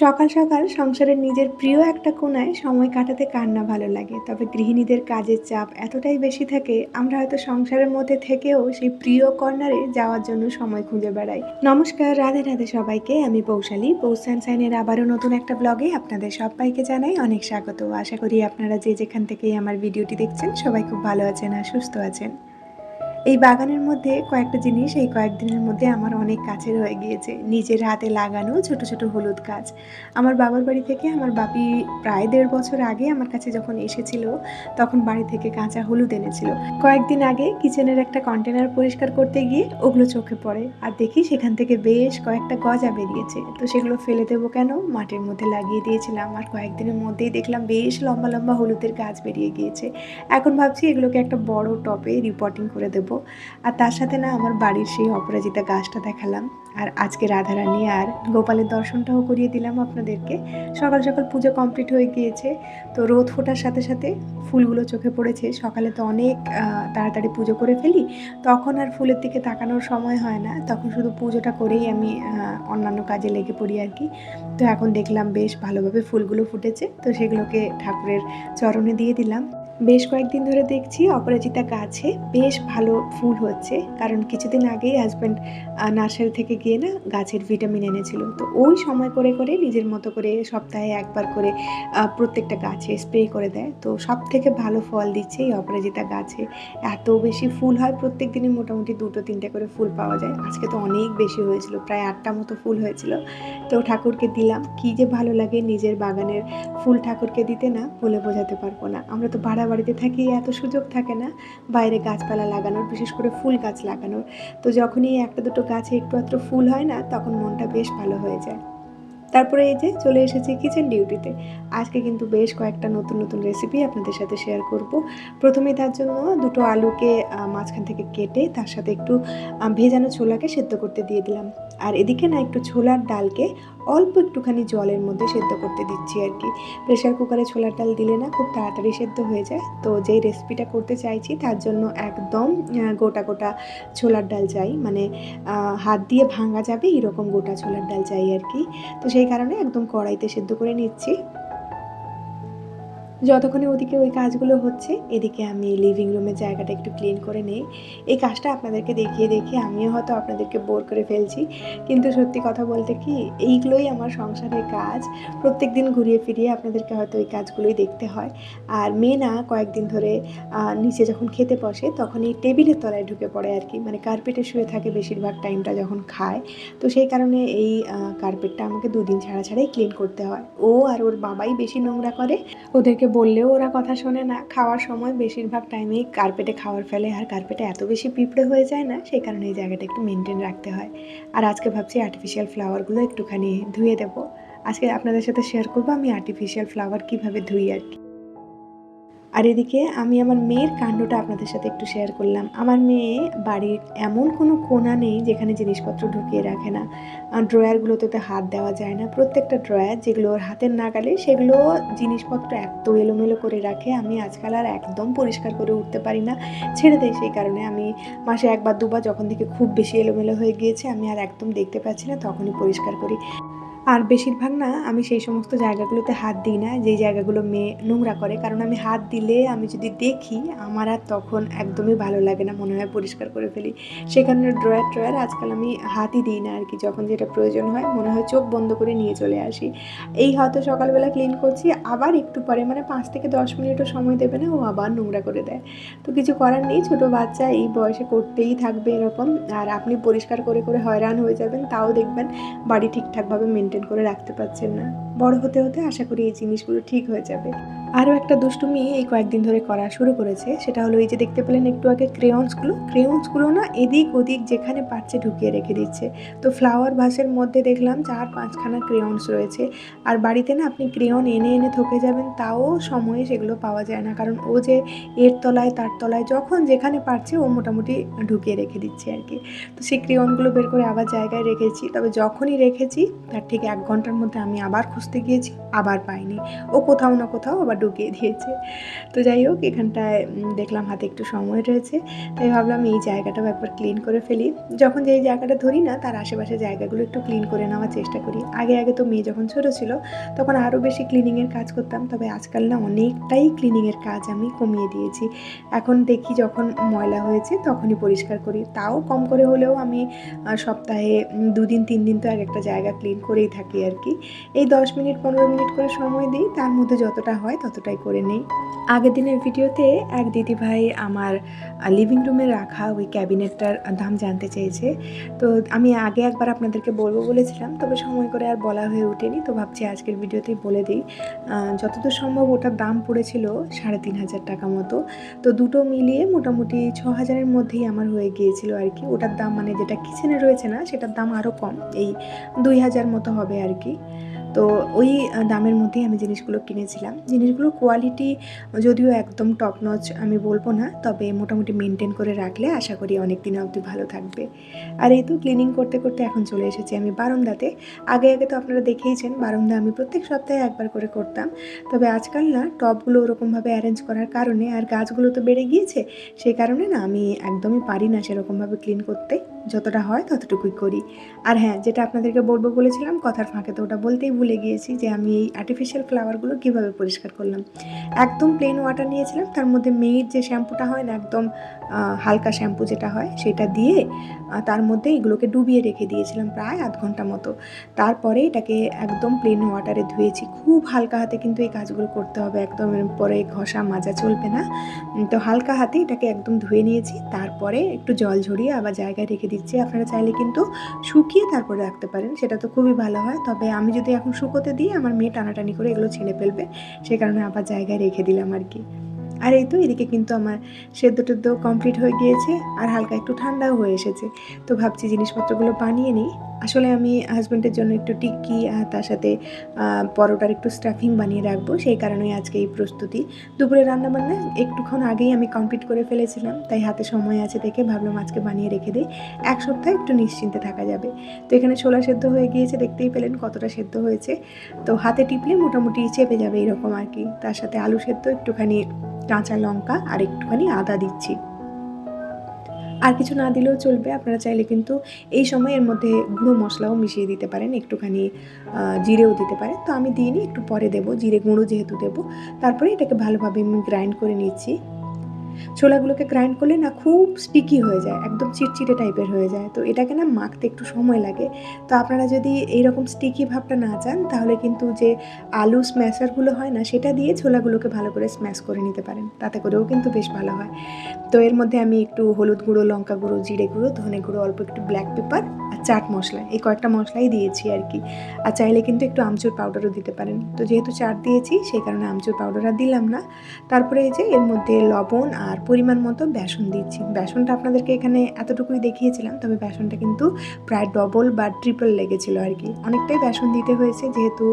সকাল সকাল সংসারের নিজের প্রিয় একটা কোনায় সময় কাটাতে কার না ভালো লাগে? তবে গৃহিণীদের কাজের চাপ এতটাই বেশি থাকে, আমরা হয়তো সংসারের মধ্যে থেকেও সেই প্রিয় কর্নারে যাওয়ার জন্য সময় খুঁজে বেড়াই। নমস্কার, রাধে রাধে সবাইকে। আমি পৌশালী পৌষ সাইনের আবারও নতুন একটা ব্লগে আপনাদের সবাইকে জানাই অনেক স্বাগত। আশা করি আপনারা যে যেখান থেকেই আমার ভিডিওটি দেখছেন, সবাই খুব ভালো আছেন আর সুস্থ আছেন। এই বাগানের মধ্যে কয়েকটা জিনিস এই কয়েকদিনের মধ্যে আমার অনেক কাছের হয়ে গিয়েছে। নিজের হাতে লাগানো ছোট ছোট হলুদ গাছ। আমার বাবার বাড়ি থেকে আমার বাপি প্রায় দেড় বছর আগে আমার কাছে যখন এসেছিল, তখন বাড়ি থেকে কাঁচা হলুদ এনেছিল। কয়েকদিন আগে কিচেনের একটা কন্টেনার পরিষ্কার করতে গিয়ে ওগুলো চোখে পড়ে। আর দেখি সেখান থেকে বেশ কয়েকটা গজা বেরিয়েছে। তো সেগুলো ফেলে দেবো কেন? মাটির মধ্যে লাগিয়ে দিয়েছিলাম। আর কয়েকদিনের মধ্যেই দেখলাম বেশ লম্বা লম্বা হলুদের গাছ বেরিয়ে গিয়েছে। এখন ভাবছি এগুলোকে একটা বড় টপে রিপোর্টিং করে দেবো। আর তার সাথে না আমার বাড়ির সেই অপরাজিতা গাছটা দেখালাম। আর আজকে রাধারানী আর গোপালের দর্শনটাও করিয়ে দিলাম আপনাদেরকে। সকাল সকাল পুজো কমপ্লিট হয়ে গিয়েছে। তো রোদ ফোটার সাথে সাথে ফুলগুলো চোখে পড়েছে। সকালে তো অনেক তাড়াতাড়ি পুজো করে ফেলি। তখন আর ফুলের দিকে তাকানোর সময় হয় না। তখন শুধু পুজোটা করেই আমি অন্যান্য কাজে লেগে পড়ি আর কি। তো এখন দেখলাম বেশ ভালোভাবে ফুলগুলো ফুটেছে। তো সেগুলোকে ঠাকুরের চরণে দিয়ে দিলাম। বেশ কয়েকদিন ধরে দেখছি অপরাজিতা গাছে বেশ ভালো ফুল হচ্ছে। কারণ কিছুদিন আগেই হাজব্যান্ড নার্সারি থেকে গিয়ে না গাছের ভিটামিন এনেছিল। তো ওই সময় করে করে নিজের মতো করে সপ্তাহে একবার করে প্রত্যেকটা গাছে স্প্রে করে দেয়। তো সব থেকে ভালো ফল দিচ্ছে এই অপরাজিতা গাছে। এত বেশি ফুল হয় প্রত্যেক দিনই মোটামুটি দুটো, তিনটে করে ফুল পাওয়া যায়। আজকে তো অনেক বেশি হয়েছিল, প্রায় আটটা মতো ফুল হয়েছিল। তো ঠাকুরকে দিলাম। কি যে ভালো লাগে নিজের বাগানের ফুল ঠাকুরকে দিতে না বলে বোঝাতে পারব না। আমরা তো ভাড়া বাড়িতে থাকি, এত সুযোগ থাকে না বাইরে গাছপালা লাগানোর, বিশেষ করে ফুল গাছ লাগানোর। তো যখনই একটা দুটো গাছে একটু মাত্র ফুল হয় না, তখন মনটা বেশ ভালো হয়ে যায়। তারপরে এই যে চলে এসেছি কিচেন ডিউটিতে আজকে কিন্তু বেশ কয়েকটা নতুন নতুন রেসিপি আপনাদের সাথে শেয়ার করব। প্রথমে তার জন্য দুটো আলুকে মাঝখান থেকে কেটে তার সাথে একটু ভেজানো ছোলাকে সেদ্ধ করতে দিয়ে দিলাম। আর এদিকে না একটু ছোলার ডালকে অল্প একটুখানি জলের মধ্যে সেদ্ধ করতে দিচ্ছি আর কি। প্রেশার কুকারে ছোলার ডাল দিলে না খুব তাড়াতাড়ি সেদ্ধ হয়ে যায়। তো যেই রেসিপিটা করতে চাইছি তার জন্য একদম গোটা গোটা ছোলার ডাল চাই। মানে হাত দিয়ে ভাঙা যাবে, এরকম গোটা ছোলার ডাল চাই আর কি। তো সেই কারণে একদম কড়াইতে সেদ্ধ করে নিচ্ছি। যতক্ষণে ওদিকে ওই কাজগুলো হচ্ছে, এদিকে আমি লিভিং রুমের জায়গাটা একটু ক্লিন করে নেই। এই কাজটা আপনাদেরকে দেখিয়ে দেখিয়ে আমিও হয়তো আপনাদেরকে বোর করে ফেলছি। কিন্তু সত্যি কথা বলতে কি, এইগুলোই আমার সংসারের কাজ। প্রত্যেক দিন ঘুরিয়ে ফিরিয়ে আপনাদেরকে হয়তো এই কাজগুলোই দেখতে হয়। আর মেয়ে না কয়েকদিন ধরে নিচে যখন খেতে বসে তখন এই টেবিলের তলায় ঢুকে পড়ে আর কি। মানে কার্পেটে শুয়ে থাকে বেশিরভাগ টাইমটা যখন খায়। তো সেই কারণে এই কার্পেটটা আমাকে দুদিন ছাড়া ছাড়াই ক্লিন করতে হয়। ও আর ওর বাবাই বেশি নোংরা করে, ওদেরকে বললেও ওরা কথা শোনে না। খাওয়ার সময় বেশিরভাগ টাইমেই কার্পেটে খাওয়ার ফেলে আর কার্পেটে এত বেশি পিঁপড়ে হয়ে যায় না, সেই কারণে এই জায়গাটা একটু মেনটেন রাখতে হয়। আর আজকে ভাবছি আর্টিফিশিয়াল ফ্লাওয়ারগুলো একটুখানি ধুয়ে দেবো। আজকে আপনাদের সাথে শেয়ার করব আমি আর্টিফিশিয়াল ফ্লাওয়ার কীভাবে ধুই আর কি। আর এদিকে আমি আমার মেয়ের কাণ্ডটা আপনাদের সাথে একটু শেয়ার করলাম। আমার মেয়ে বাড়ির এমন কোনো কোণা নেই যেখানে জিনিসপত্র ঢুকিয়ে রাখে না। ড্রয়ারগুলোতে তো হাত দেওয়া যায় না। প্রত্যেকটা ড্রয়ার যেগুলো ওর হাতের নাগালে, সেগুলো জিনিসপত্র এত এলোমেলো করে রাখে, আমি আজকাল আর একদম পরিষ্কার করে উঠতে পারি না। ছেড়ে দেয় সেই কারণে আমি মাসে একবার, দুবার যখন থেকে খুব বেশি এলোমেলো হয়ে গিয়েছে, আমি আর একদম দেখতে পাচ্ছি না, তখনই পরিষ্কার করি। আর বেশিরভাগ না, আমি সেই সমস্ত জায়গাগুলোতে হাত দিই না, যেই জায়গাগুলো মেয়ে নোংরা করে। কারণ আমি হাত দিলে আমি যদি দেখি, আমার আর তখন একদমই ভালো লাগে না, মনে হয় পরিষ্কার করে ফেলি। সেখানে ড্রয়ার ট্রয়ার আজকাল আমি হাতই দিই না আর কি, যখন যেটা প্রয়োজন হয়, মনে হয় চোখ বন্ধ করে নিয়ে চলে আসি। এই হয়তো সকালবেলা ক্লিন করছি, আবার একটু পরে মানে পাঁচ থেকে দশ মিনিটও সময় দেবে না, ও আবার নোংরা করে দেয়। তো কিছু করার নেই, ছোটো বাচ্চা, এই বয়সে করতেই থাকবে এরকম। আর আপনি পরিষ্কার করে করে হয়রান হয়ে যাবেন, তাও দেখবেন বাড়ি ঠিকঠাকভাবে মেনটেন করে রাখতে পারছেন না। বড় হতে হতে আশা করি এই জিনিসগুলো ঠিক হয়ে যাবে। আরও একটা দুষ্টুমি এই কয়েকদিন ধরে করা শুরু করেছে। সেটা হলো এই যে দেখতে পেলেন একটু আগে ক্রেয়ন্সগুলো ক্রেয়ন্সগুলো না এদিক ওদিক যেখানে পারছে ঢুকিয়ে রেখে দিচ্ছে। তো ফ্লাওয়ার ভাসের মধ্যে দেখলাম চার পাঁচখানা ক্রেয়ন্স রয়েছে। আর বাড়িতে না আপনি ক্রেয়ন এনে এনে থকে যাবেন তাও সময়ে সেগুলো পাওয়া যায় না। কারণ ও যে এর তলায় তার তলায় যখন যেখানে পারছে ও মোটামুটি ঢুকিয়ে রেখে দিচ্ছে আর কি। তো সেই ক্রেয়নগুলো বের করে আবার জায়গায় রেখেছি। তবে যখনই রেখেছি, তার ঠিক এক ঘণ্টার মধ্যে আমি আবার খুঁজতে গিয়েছি, আবার পাইনি। ও কোথাও না কোথাও আবার ঢুকিয়ে দিয়েছে। তো যাই হোক এখানটায় দেখলাম হাতে একটু সময় রয়েছে। তাই ভাবলাম এই জায়গাটাও একবার ক্লিন করে ফেলি। যখন যেই জায়গাটা ধরি না, তার আশেপাশে জায়গাগুলো একটু ক্লিন করে নেওয়ার চেষ্টা করি। আগে আগে তো মেয়ে যখন ছোটো ছিল, তখন আরও বেশি ক্লিনিংয়ের কাজ করতাম। তবে আজকাল না অনেকটাই ক্লিনিংয়ের কাজ আমি কমিয়ে দিয়েছি। এখন দেখি যখন ময়লা হয়েছে, তখনই পরিষ্কার করি। তাও কম করে হলেও আমি সপ্তাহে দুদিন তিন দিন তো এক একটা জায়গা ক্লিন করেই থাকি আর কি। এই দশ মিনিট, পনেরো মিনিট করে সময় দিই। তার মধ্যে যতটা হয় ততটাই করে নেই। আগের দিনের ভিডিওতে এক দিদি ভাই আমার লিভিং রুমে রাখা ওই ক্যাবিনেটটার দাম জানতে চেয়েছে। তো আমি আগে একবার আপনাদেরকে বলব বলেছিলাম, তবে সময় করে আর বলা হয়ে ওঠেনি। তো ভাবছি আজকের ভিডিওতেই বলে দিই যতদূর সম্ভব ওটার দাম পড়েছিল সাড়ে তিন হাজার টাকা মতো। তো দুটো মিলিয়ে মোটামুটি ছ হাজারের মধ্যেই আমার হয়ে গিয়েছিল আর কি। ওটার দাম মানে যেটা কিচেনে রয়েছে না, সেটার দাম আরও কম, এই দুই হাজার মতো হবে আর কি। তো ওই দামের মধ্যেই আমি জিনিসগুলো কিনেছিলাম। জিনিসগুলোর কোয়ালিটি যদিও একদম টপ নচ আমি বলব না, তবে মোটামুটি মেনটেন করে রাখলে আশা করি অনেক দিন অবধি ভালো থাকবে। আর এই তো ক্লিনিং করতে করতে এখন চলে এসেছি আমি বারান্দাতে। আগে আগে তো আপনারা দেখেইছেন, বারান্দা আমি প্রত্যেক সপ্তাহে একবার করে করতাম। তবে আজকাল না, টবগুলো ওরকমভাবে অ্যারেঞ্জ করার কারণে আর গাছগুলো তো বেড়ে গিয়েছে, সেই কারণে না আমি একদমই পারি না সেরকমভাবে ক্লিন করতে। যতটা হয় ততটুকুই করি। আর হ্যাঁ যেটা আপনাদেরকে বলব বলেছিলাম, কথার ফাঁকে তো ওটা বলতেই ভুলে গিয়েছি যে আমি এই আর্টিফিশিয়াল ফ্লাওয়ারগুলো কীভাবে পরিষ্কার করলাম। একদম প্লেন ওয়াটার নিয়েছিলাম, তার মধ্যে মেয়ের যে শ্যাম্পুটা হয় না, একদম হালকা শ্যাম্পু যেটা হয়, সেটা দিয়ে তার মধ্যে এগুলোকে ডুবিয়ে রেখে দিয়েছিলাম প্রায় আধ ঘণ্টা মতো। তারপরে এটাকে একদম প্লেন ওয়াটারে ধুয়েছি। খুব হালকা হাতে কিন্তু এই কাজগুলো করতে হবে, একদম পরে ঘষা মাজা চলবে না। তো হালকা হাতে এটাকে একদম ধুয়ে নিয়েছি, তারপরে একটু জল ঝরিয়ে আবার জায়গায় রেখে দিচ্ছি। আপনারা চাইলে কিন্তু শুকিয়ে তারপরে রাখতে পারেন, সেটা তো খুবই ভালো হয়। তবে আমি যদি এখন শুকোতে দিয়ে আমার মেয়ে টানাটানি করে এগুলো ছেড়ে ফেলবে। সে কারণে আবার জায়গায় রেখে দিলাম আর কি। আর এই তো এদিকে কিন্তু আমার সেদ্ধ টেদ্ধ কমপ্লিট হয়ে গিয়েছে, আর হালকা একটু ঠান্ডাও হয়ে এসেছে। তো ভাবছি জিনিসপত্রগুলো বানিয়ে নিই। আসলে আমি হাজব্যান্ডের জন্য একটু টিক্কি আর তার সাথে পরোটার একটু স্টাফিং বানিয়ে রাখব। সেই কারণেই আজকে এই প্রস্তুতি। দুপুরে রান্না রান্নাবান্না একটুক্ষণ আগেই আমি কমপ্লিট করে ফেলেছিলাম। তাই হাতে সময় আছে দেখে ভাবলাম আজকে বানিয়ে রেখে দিই। এক সপ্তাহ একটু নিশ্চিন্তে থাকা যাবে। তো এখানে ছোলা সেদ্ধ হয়ে গিয়েছে, দেখতেই পেলেন কতটা সেদ্ধ হয়েছে। তো হাতে টিপলে মোটামুটি চেপে যাবে এরকম আর কি। তার সাথে আলু সেদ্ধ, একটুখানি কাঁচা লঙ্কা আর একটুখানি আদা দিচ্ছি। আর কিছু না দিলেও চলবে। আপনারা চাইলে কিন্তু এই সময় এর মধ্যে গুঁড়ো মশলাও মিশিয়ে দিতে পারেন, একটুখানি জিরেও দিতে পারেন। তো আমি দিইনি একটু পরে দেবো, জিরে গুঁড়ো যেহেতু দেবো। তারপরে এটাকে ভালোভাবে আমি গ্রাইন্ড করে নিচ্ছি। ছোলাগুলোকে গ্রাইন্ড করলে না খুব স্টিকি হয়ে যায়, একদম চিটচিটে টাইপের হয়ে যায়। তো এটাকে না মাখতে একটু সময় লাগে। তো আপনারা যদি এইরকম স্টিকি ভাবটা না চান, তাহলে কিন্তু যে আলু স্ম্যাশারগুলো হয় না, সেটা দিয়ে ছোলাগুলোকে ভালো করে স্ম্যাশ করে নিতে পারেন। তাতে করেও কিন্তু বেশ ভালো হয়। তো এর মধ্যে আমি একটু হলুদ গুঁড়ো, লঙ্কা গুঁড়ো, জিরে গুঁড়ো, ধনে গুঁড়ো, অল্প একটু ব্ল্যাক পেপার চাট মশলা, এই কয়েকটা মশলাই দিয়েছি আর কি। আর চাইলে কিন্তু একটু আমচুর পাউডারও দিতে পারেন। তো যেহেতু চাট দিয়েছি, সেই কারণে আমচুর পাউডার আর দিলাম না। তারপরে এই যে এর মধ্যে লবণ আর পরিমাণ মতো বেসন দিচ্ছি। বেসনটা আপনাদেরকে এখানে এতটুকুই দেখিয়েছিলাম, তবে বেসনটা কিন্তু প্রায় ডবল বা ট্রিপল লেগেছিল আর কি। অনেকটাই বেসন দিতে হয়েছে, যেহেতু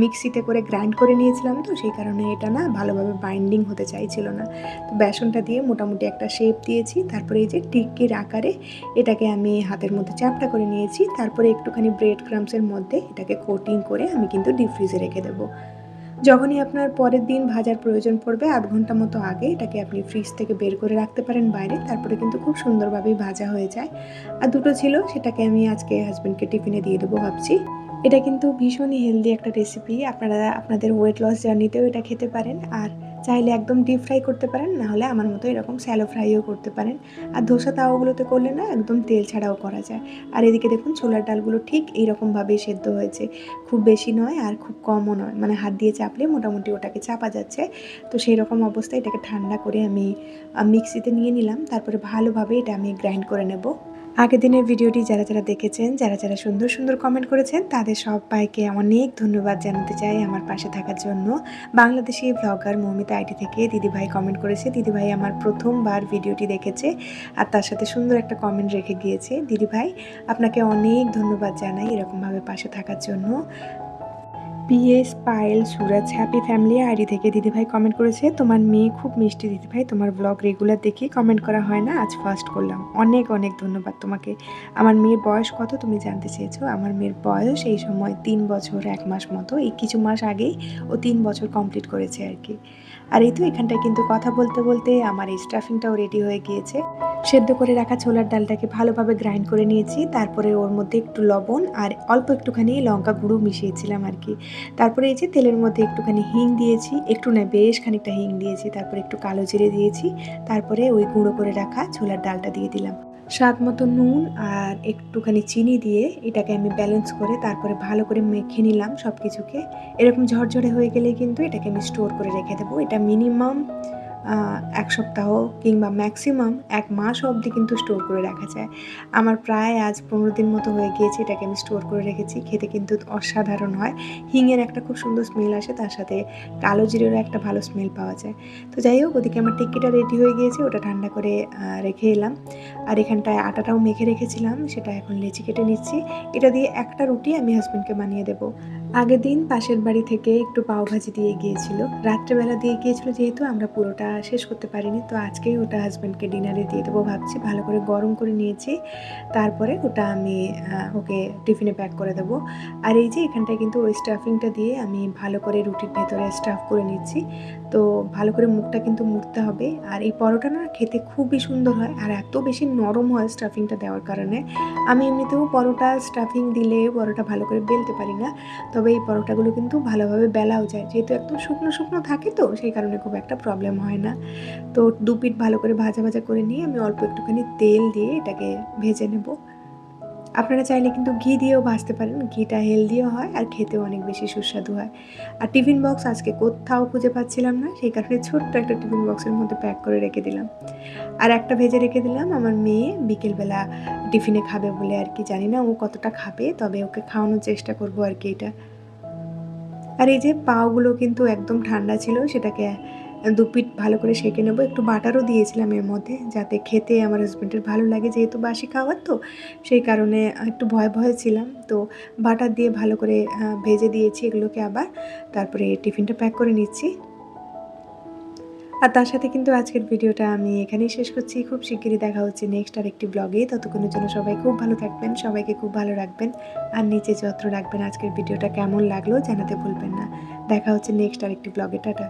মিক্সিতে করে গ্রাইন্ড করে নিয়েছিলাম তো, সেই কারণে এটা না ভালোভাবে বাইন্ডিং হতে চাইছিল না। তো বেসনটা দিয়ে মোটামুটি একটা শেপ দিয়েছি। তারপরে এই যে টিক্কির আকারে এটাকে আমি হাতের মধ্যে চাপটা করে নিয়েছি। তারপরে একটুখানি ব্রেড ক্রামসের মধ্যে এটাকে কোটিং করে আমি কিন্তু ডিপ ফ্রিজে রেখে দেবো। যখনই আপনার পরের দিন ভাজার প্রয়োজন পড়বে, আধ ঘণ্টা মতো আগে এটাকে আপনি ফ্রিজ থেকে বের করে রাখতে পারেন বাইরে, তারপরে কিন্তু খুব সুন্দরভাবেই ভাজা হয়ে যায়। আর দুটো ছিল, সেটাকে আমি আজকে হাজব্যান্ডকে টিফিনে দিয়ে দেবো ভাবছি। এটা কিন্তু ভীষণই হেলদি একটা রেসিপি আপনারা, আপনাদের ওয়েট লস জার্নিতেও এটা খেতে পারেন। আর চাইলে একদম ডিপ ফ্রাই করতে পারেন নাহলে আমার মতো এরকম স্যালো ফ্রাইও করতে পারেন। আর ধোসা তাওয়াগুলোতে করলে না একদম তেল ছাড়াও করা যায়। আর এদিকে দেখুন ছোলার ডালগুলো ঠিক এইরকমভাবেই সেদ্ধ হয়েছে। খুব বেশি নয় আর খুব কমও নয়। মানে হাত দিয়ে চাপলে মোটামুটি ওটাকে চাপা যাচ্ছে। তো সেই রকম অবস্থায় এটাকে ঠান্ডা করে আমি মিক্সিতে নিয়ে নিলাম। তারপরে ভালোভাবে এটা আমি গ্রাইন্ড করে নেব। আগের দিনের ভিডিওটি যারা যারা দেখেছেন, যারা যারা সুন্দর সুন্দর কমেন্ট করেছেন, তাদের সবাইকে অনেক ধন্যবাদ জানাতে চাই আমার পাশে থাকার জন্য। বাংলাদেশি ব্লগার মৌমিতা আইটি থেকে দিদিভাই কমেন্ট করেছে। দিদিভাই আমার প্রথমবার ভিডিওটি দেখেছে আর তার সাথে সুন্দর একটা কমেন্ট রেখে গিয়েছে। দিদিভাই, আপনাকে অনেক ধন্যবাদ জানাই এরকমভাবে পাশে থাকার জন্য। PS, Payel, Suraj, happy family, ID থেকে দিদিভাই কমেন্ট করেছে। তোমার মেয়ে খুব মিষ্টি দিদিভাই, তোমার ব্লগ রেগুলার দেখি কমেন্ট করা হয় না? আজ ফার্স্ট করলাম। অনেক অনেক ধন্যবাদ তোমাকে। আমার মেয়ের বয়স কত তুমি জানতে চেয়েছো? আমার মেয়ের বয়স এই সময় তিন বছর, এক মাস মতো। এই কিছু মাস আগেই ও তিন বছর কমপ্লিট করেছে আর কি। আর এই তো এখানটায় কিন্তু কথা বলতে বলতে আমার এই স্টাফিংটাও রেডি হয়ে গিয়েছে। সেদ্ধ করে রাখা ছোলার ডালটাকে ভালোভাবে গ্রাইন্ড করে নিয়েছি, তারপরে ওর মধ্যে একটু লবণ আর অল্প একটুখানি লঙ্কা গুঁড়ো মিশিয়েছিলাম আর কি। তারপরে এই যে তেলের মধ্যে একটুখানি হিং দিয়েছি, একটু না বেশ খানিকটা হিং দিয়েছি, তারপরে একটু কালো জিরে দিয়েছি, তারপরে ওই গুঁড়ো করে রাখা ছোলার ডালটা দিয়ে দিলাম। স্বাদ মতো নুন আর একটুখানি চিনি দিয়ে এটাকে আমি ব্যালেন্স করে তারপরে ভালো করে মেখে নিলাম সব কিছুকে এরকম ঝরঝরে হয়ে গেলে কিন্তু এটাকে আমি স্টোর করে রেখে দেবো। এটা মিনিমাম এক সপ্তাহ কিংবা ম্যাক্সিমাম এক মাস অবধি কিন্তু স্টোর করে রাখা যায়। আমার প্রায় আজ পনেরো দিন মতো হয়ে গিয়েছে এটাকে আমি স্টোর করে রেখেছি। খেতে কিন্তু অসাধারণ হয়। হিঙের একটা খুব সুন্দর স্মেল আসে, তার সাথে কালো জিরেরও একটা ভালো স্মেল পাওয়া যায়। তো যাই হোক, ওদিকে আমার টিক্কিটা রেডি হয়ে গিয়েছে, ওটা ঠান্ডা করে রেখে এলাম। আর এখানটায় আটাটাও মেখে রেখেছিলাম, সেটা এখন লেচি কেটে নিচ্ছি। এটা দিয়ে একটা রুটি আমি হাজব্যান্ডকে বানিয়ে দেবো। আগের দিন পাশের বাড়ি থেকে একটু পাওভাজি দিয়ে গিয়েছিল। রাত্রেবেলা দিয়ে গিয়েছিল যেহেতু আমরা পুরোটা শেষ করতে পারিনি, তো আজকেই ওটা হাজব্যান্ডকে ডিনারে দিয়ে দেবো ভাবছি। ভালো করে গরম করে নিয়েছি, তারপরে ওটা আমি ওকে টিফিনে প্যাক করে দেবো। আর এই যে এখানটায় কিন্তু ওই স্টাফিংটা দিয়ে আমি ভালো করে রুটির ভেতরে স্টাফ করে নিচ্ছি। তো ভালো করে মুখটা কিন্তু মুড়তে হবে। আর এই পরোটা না খেতে খুবই সুন্দর হয় আর এত বেশি নরম হয় স্টাফিংটা দেওয়ার কারণে। আমি এমনিতেও পরোটা স্টাফিং দিলে পরোটা ভালো করে বেলতে পারি না। তবে এই পরোটাগুলো কিন্তু ভালোভাবে বেলাও যায়। যেহেতু একদম শুকনো শুকনো থাকে তো, সেই কারণে খুব একটা প্রবলেম হয় না। তো দু পিঠ ভালো করে ভাজা ভাজা করে নিয়ে আমি অল্প একটুখানি তেল দিয়ে এটাকে ভেজে নেব। আপনারা চাইলে কিন্তু ঘি দিয়েও ভাজতে পারেন। ঘিটা হেলদিও হয় আর খেতেও অনেক বেশি সুস্বাদু হয়। আর টিফিন বক্স আজকে কোথাও খুঁজে পাচ্ছিলাম না, সেই কারণে ছোট্ট একটা টিফিন বক্সের মধ্যে প্যাক করে রেখে দিলাম। আর একটা ভেজে রেখে দিলাম, আমার মেয়ে বিকেলবেলা টিফিনে খাবে বলে আর কি জানি না, ও কতটা খাবে, তবে ওকে খাওয়ানোর চেষ্টা করব আর কি এটা। আর এই যে পাওগুলো কিন্তু একদম ঠান্ডা ছিল, সেটাকে দু পিঠ ভালো করে সেঁকে নেব। একটু বাটারও দিয়েছিলাম এর মধ্যে, যাতে খেতে আমার হাজব্যান্ডের ভালো লাগে। যেহেতু বাসি খাবার তো, সেই কারণে একটু ভয় ভয়ে ছিলাম। তো বাটার দিয়ে ভালো করে ভেজে দিয়েছি এগুলোকে আবার। তারপরে টিফিনটা প্যাক করে নিচ্ছি। আর তার সাথে কিন্তু আজকের ভিডিওটা আমি এখানেই শেষ করছি। খুব শিগগিরই দেখা হচ্ছে নেক্সট আর একটি ব্লগে ততক্ষণের জন্য সবাই খুব ভালো থাকবেন, সবাইকে খুব ভালো রাখবেন। আর নিচে যত্র রাখবেন আজকের ভিডিওটা কেমন লাগল জানাতে ভুলবেন না। দেখা হচ্ছে নেক্সট আর একটি ব্লগে টাটা।